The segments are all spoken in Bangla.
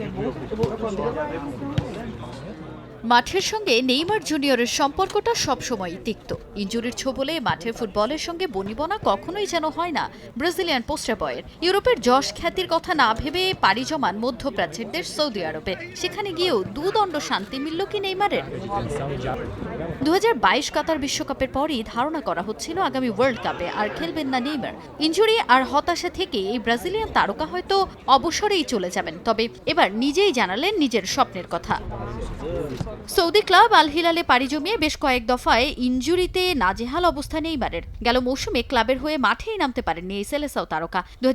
我我我我。মাঠের সঙ্গে নেইমার জুনিয়রের সম্পর্কটা সবসময়ই তিক্ত। ইঞ্জুরির ছোবলে মাঠের ফুটবলের সঙ্গে বনিবনা কখনোই যেন হয় না, ব্রাজিলিয়ান পোস্টার বয়ের। ইউরোপের যশ খ্যাতির কথা না ভেবে পাড়ি জমান মধ্যপ্রাচ্যের দেশ সৌদি আরবে। সেখানে গিয়েও দুদণ্ড শান্তি মিলল কি নেইমারের? দু হাজার বাইশ কাতার বিশ্বকাপের পরই ধারণা করা হচ্ছিল আগামী ওয়ার্ল্ড কাপে আর খেলবেন না নেইমার। ইঞ্জুরি আর হতাশা থেকে এই ব্রাজিলিয়ান তারকা হয়তো অবসরেই চলে যাবেন, তবে এবার নিজেই জানালেন নিজের স্বপ্নের কথা। সৌদি ক্লাব আল হিলালে পাড়ি জমিয়ে বেশ কয়েক দফায় ইঞ্জুরিতে নাজেহাল অবস্থা নেইমারের গেল মৌসুমে ক্লাবের হয়ে মাঠেই নামতে পারেননি এই সেলেসাও তারকা দু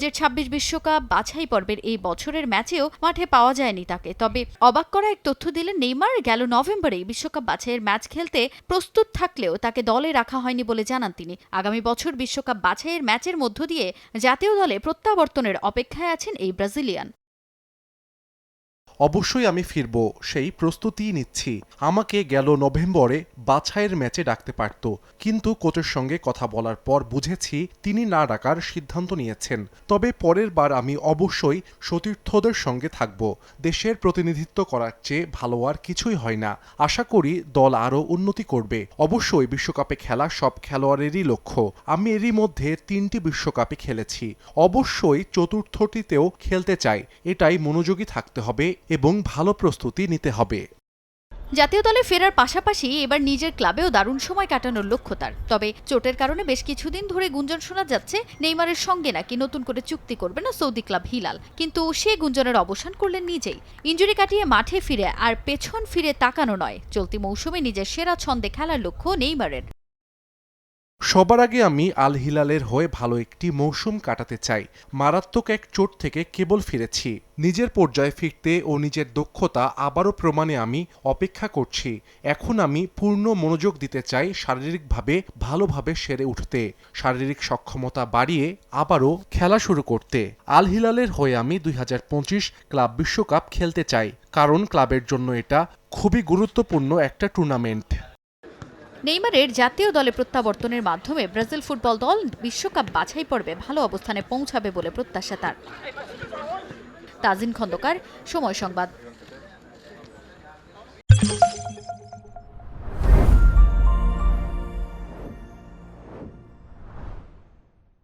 বিশ্বকাপ বাছাই পর্বের এই বছরের ম্যাচেও মাঠে পাওয়া যায়নি তাকে। তবে অবাক করা এক তথ্য দিলেন নেইমার, গেল নভেম্বরে বিশ্বকাপ বাছাইয়ের ম্যাচ খেলতে প্রস্তুত থাকলেও তাকে দলে রাখা হয়নি বলে জানান তিনি। আগামী বছর বিশ্বকাপ বাছাইয়ের ম্যাচের মধ্য দিয়ে জাতীয় দলে প্রত্যাবর্তনের অপেক্ষায় আছেন এই ব্রাজিলিয়ান। অবশ্যই আমি ফিরব, সেই প্রস্তুতিই নিচ্ছি। আমাকে গেল নভেম্বরে বাছাইয়ের ম্যাচে ডাকতে পারত, কিন্তু কোচের সঙ্গে কথা বলার পর বুঝেছি তিনি না ডাকার সিদ্ধান্ত নিয়েছেন। তবে পরের বার আমি অবশ্যই সতীর্থদের সঙ্গে থাকব, দেশের প্রতিনিধিত্ব করার চেয়ে ভালো আর কিছুই হয় না। আশা করি দল আরও উন্নতি করবে। অবশ্যই বিশ্বকাপে খেলা সব খেলোয়াড়েরই লক্ষ্য। আমি এরই মধ্যে তিনটি বিশ্বকাপে খেলেছি। অবশ্যই চতুর্থটিতেও খেলতে চাই, এটাই মনোযোগী থাকতে হবে এবং ভালো প্রস্তুতি নিতে হবে। জাতীয় দলে ফেরার পাশাপাশি এবার নিজের ক্লাবেও দারুণ সময় কাটানোর লক্ষ্য তার। তবে চোটের কারণে বেশ কিছুদিন ধরে গুঞ্জন শোনা যাচ্ছে, নেইমারের সঙ্গে নাকি নতুন করে চুক্তি করবে না সৌদি ক্লাব হিলাল। কিন্তু সে গুঞ্জনের অবসান করলেন নিজেই। ইঞ্জুরি কাটিয়ে মাঠে ফিরে আর পেছন ফিরে তাকানো নয়। চলতি মৌসুমে নিজের সেরা ছন্দে খেলার লক্ষ্য নেইমারের। সবার আগে আমি আল হিলালের হয়ে ভালো একটি মৌসুম কাটাতে চাই। মারাত্মক এক চোট থেকে কেবল ফিরেছি। নিজের পর্যায়ে ফিরতে ও নিজের দক্ষতা আবারও প্রমাণে আমি অপেক্ষা করছি। এখন আমি পূর্ণ মনোযোগ দিতে চাই শারীরিকভাবে ভালোভাবে সেরে উঠতে, শারীরিক সক্ষমতা বাড়িয়ে আবারও খেলা শুরু করতে। আল হিলালের হয়ে আমি দুই হাজার পঁচিশ ক্লাব বিশ্বকাপ খেলতে চাই, কারণ ক্লাবের জন্য এটা খুবই গুরুত্বপূর্ণ একটা টুর্নামেন্ট। নেইমারের জাতীয় দলে প্রত্যাবর্তনের মাধ্যমে ব্রাজিল ফুটবল দল বিশ্বকাপ বাছাই পর্বে ভালো অবস্থানে পৌঁছাবে বলে প্রত্যাশা তার। তাজিন খন্দকার, সময় সংবাদ।